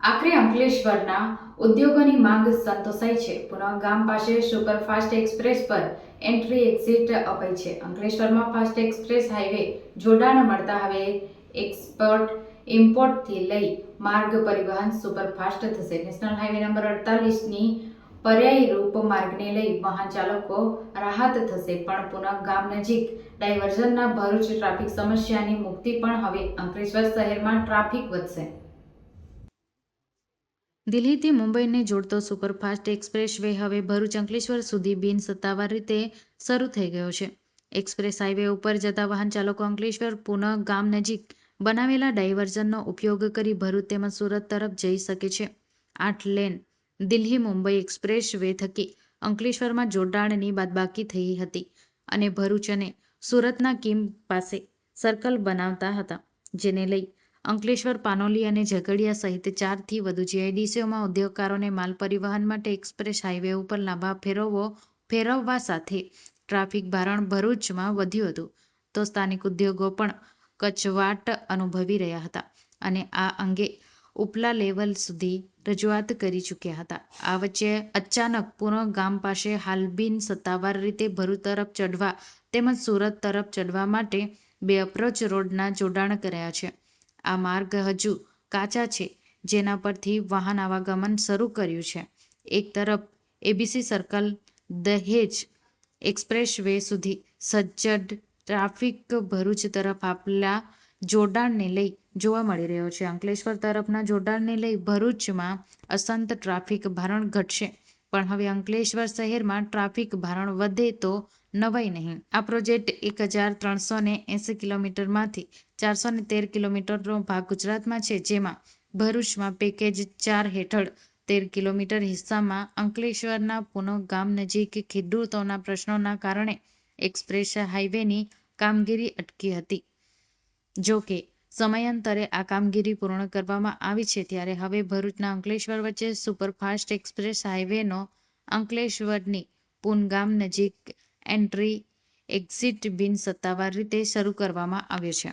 આખરે અંકલેશ્વરના ઉદ્યોગોની માંગ સંતોષાઈ છે. પુનઃ ગામ પાસે સુપરફાસ્ટ એક્સપ્રેસ પર એન્ટ્રી એક્ઝિટ અપાઈ છે. અંકલેશ્વરમાં ફાસ્ટ એક્સપ્રેસ હાઈવે જોડાણ મળતા હવે એક્સપોર્ટ ઇમ્પોર્ટથી લઈ માર્ગ પરિવહન સુપરફાસ્ટ થશે. નેશનલ હાઈવે નંબર અડતાલીસની પર્યાયી રૂપ માર્ગને લઈ વાહન ચાલકો રાહત થશે, પણ પુનઃ ગામ નજીક ડાયવર્ઝનના ભરૂચ ટ્રાફિક સમસ્યાની મુક્તિ પણ હવે અંકલેશ્વર શહેરમાં ટ્રાફિક વધશે. દિલ્હીથી મુંબઈને જોડતો સુપરફાસ્ટ એક્સપ્રેસ વે હવે ભરૂચ અંકલેશ્વર સુધી બિન સત્તાવાર રીતે શરૂ થઈ ગયો છે. એક્સપ્રેસ હાઈવે ઉપર જતા વાહન ચાલકો અંકલેશ્વર પુનઃ ગામ નજીક બનાવેલા ડાયવર્ઝનનો ઉપયોગ કરી ભરૂચ તેમજ સુરત તરફ જઈ શકે છે. આઠ lane Delhi Mumbai expressway થકી અંકલેશ્વરમાં જોડાણની બાદબાકી થઈ હતી અને ભરૂચ અને સુરતના કિમ પાસે સર્કલ બનાવતા હતા, જેને લઈ અંકલેશ્વર, પાનોલી અને ઝઘડિયા સહિત ચારથી વધુ જીઆઈડીસીઓમાં ઉદ્યોગકારોને માલ પરિવહન માટે એક્સપ્રેસ હાઈવે ઉપર લાંબા ફેરવવો ફેરવવા સાથે ટ્રાફિક ભારણ ભરૂચમાં વધ્યું હતું. તો સ્થાનિક ઉદ્યોગો પણ કચવાટ અનુભવી રહ્યા હતા અને આ અંગે ઉપલા લેવલ સુધી રજૂઆત કરી ચૂક્યા હતા. આ વચ્ચે અચાનક પુનઃ ગામ પાસે હાલબિન સત્તાવાર રીતે ભરૂચ તરફ ચઢવા તેમજ સુરત તરફ ચઢવા માટે બે અપ્રોચ રોડના જોડાણ કર્યા છે. આ માર્ગ હજુ કાચા છે, જેના પરથી વાહન આવાગમન શરૂ કર્યું છે. એક તરફ A B C circle Dahej expressway સુધી સજ્જડ ટ્રાફિક ભરૂચ તરફ આપેલા જોડાણને લઈ જોવા મળી રહ્યો છે. અંકલેશ્વર તરફના જોડાણને લઈ ભરૂચમાં અસંત ટ્રાફિક ભારણ ઘટશે. પણ હવે અંકલેશ્વર શહેરમાં ટ્રાફિક ભારણ વધે તો નવાઈ નહીં. આ પ્રોજેક્ટ એક હજાર ત્રણસો ને એંસી કિલોમીટરમાંથી ચારસો ને તેર કિલોમીટરનો ભાગ ગુજરાતમાં છે, જેમાં ભરૂચમાં પેકેજ ચાર હેઠળ તેર કિલોમીટર હિસ્સામાં અંકલેશ્વરના પુનઃ ગામ નજીક ખેડૂતોના પ્રશ્નોના કારણે એક્સપ્રેસ હાઈવેની કામગીરી અટકી હતી. જો કે સમયાંતરે આ કામગીરી પૂર્ણ કરવામાં આવી છે ત્યારે હવે ભરૂચના અંકલેશ્વર વચ્ચે સુપરફાસ્ટ એક્સપ્રેસ હાઇવેનો અંકલેશ્વરની પુનગામ નજીક એન્ટ્રી એક્ઝિટ બિન સત્તાવાર રીતે શરૂ કરવામાં આવ્યો છે.